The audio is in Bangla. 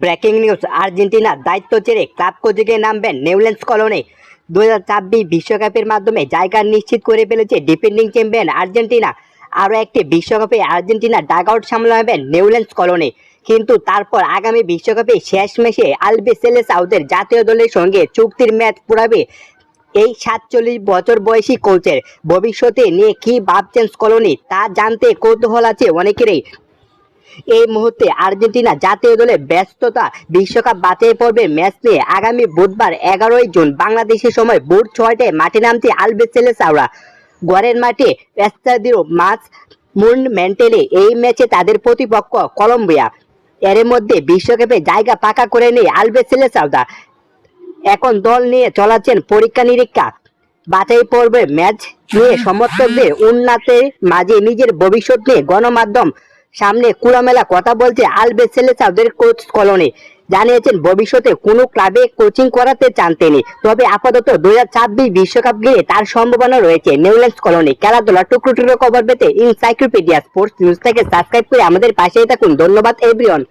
ব্রেকিং নিউজ, আর্জেন্টিনার দায়িত্ব ছেড়ে ক্লাব কোচিংয়ে নামবেন নিউল্যান্ডস কলোনি। দু হাজার ছাব্বিশ বিশ্বকাপের মাধ্যমে জায়গা নিশ্চিত করে ফেলেছে ডিফেন্ডিং চ্যাম্পিয়ন আর্জেন্টিনা। আরও একটি বিশ্বকাপে আর্জেন্টিনা ডাগ আউট সামলাবেন নিউল্যান্ডস কলোনি। কিন্তু তারপর আগামী বিশ্বকাপে শেষ ম্যাচে আলবেসেলে সাউদের জাতীয় দলের সঙ্গে চুক্তির ম্যাচ পুরাবে এই সাতচল্লিশ বছর বয়সী কোচের। ভবিষ্যতে নিয়ে কি ভাবছেন কলোনি তা জানতে কৌতূহল আছে অনেকেরই। এই মুহূর্তে আর্জেন্টিনা জাতীয় দলে ব্যস্ততা, বিশ্বকাপ বাছাই পর্বের ম্যাচ নিয়ে আগামী বুধবার এগারোই জুন বাংলাদেশের সময় ভোর ছয়টায় মাঠে নামছে আলবেসেলে সাউরা গড়ের মাঠে এস্তাদিও মাছ মুন মেন্টেলে এই ম্যাচে তাদের প্রতিপক্ষ কলম্বিয়া। এর মধ্যে বিশ্বকাপে জায়গা পাকা করে নেই আলবেসেলে সাউদা এখন দল নিয়ে চলাচ্ছেন পরীক্ষা নিরীক্ষা। বাছাই পর্বে ম্যাচ নিয়ে সমর্থকদের উন্নতের মাঝে নিজের ভবিষ্যৎ নিয়ে গণমাধ্যম সামনে কুড়ামেলা কথা বলছে আলবেসেলে সাউদের কোচ কলোনি। জানিয়েছেন, ভবিষ্যতে কোনো ক্লাবে কোচিং করাতে চান তিনি। তবে আপাতত দুই বিশ্বকাপ গিয়ে তার সম্ভাবনা রয়েছে। নিউল্যান্ডস কলোনি খেলাধুলা টুকরো টুকরো খবর পেতে ইনসাইক্লোপিডিয়া স্পোর্টস নিউজ থেকে সাবস্ক্রাইব করে আমাদের পাশেই থাকুন। ধন্যবাদ এভরিওয়ান